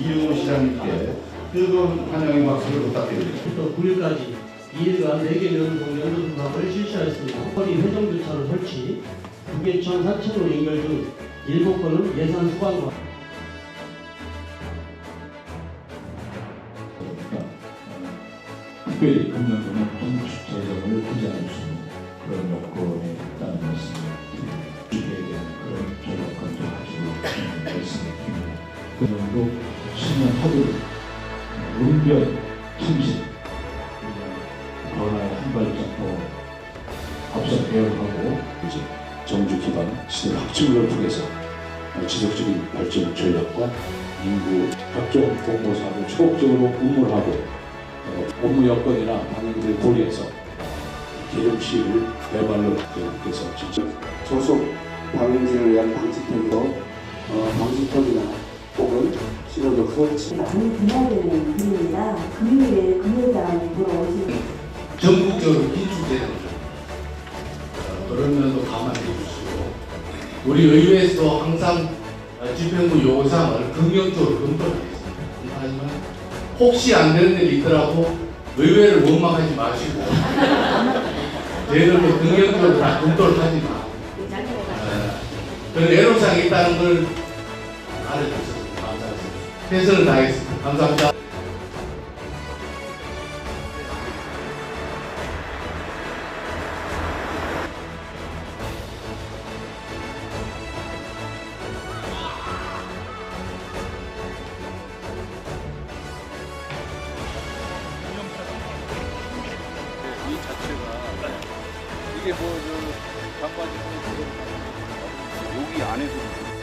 이용호 시장님께 뜨거운 환영의 박수를 부탁드립니다. 부터 9일까지 2일간 4개 면동 연도 사업을 실시하였습니다. 허리 회전교차로 설치, 부계천 4차로 연결 등 일곱 건은 예산 수반과 특별히 금년도는 정부식 재정을 부재할 수 있는 그런 요건에 있다는 말씀을 금년도 신년 화두 응변 충실 변화의 한 발짝 더 앞서 대응하고 이제 정주 기반 시대 확충을 통해서 지속적인 발전 전략과 인구 각종 공모 사업을 초록적으로 우물하고 어, 업무 여건이나 방향들을 고려해서 개정 시를 대발로 대국께서 진짜 소속 방향제를 위한 방지턱에 설치 많이 분할되는 분입니다. 금요일에 금요일장 보러 오시는 전국적으로 기축제를 어, 그런 면도 감안해 주시고 우리 의회에서도 항상 어, 집행부 요구사항을 긍정적으로 검토하겠습니다. 하지만 혹시 안 되는 일이 있더라도 의회를 원망하지 마시고 저희들도 긍정적으로 다 검토를 하지 마. 어, 그런 애로사항이 있다는 걸 감사합니다. 최선을 다하겠습니다. 감사합니다. 이 자체가 이게 뭐저 장관님 욕이 안에서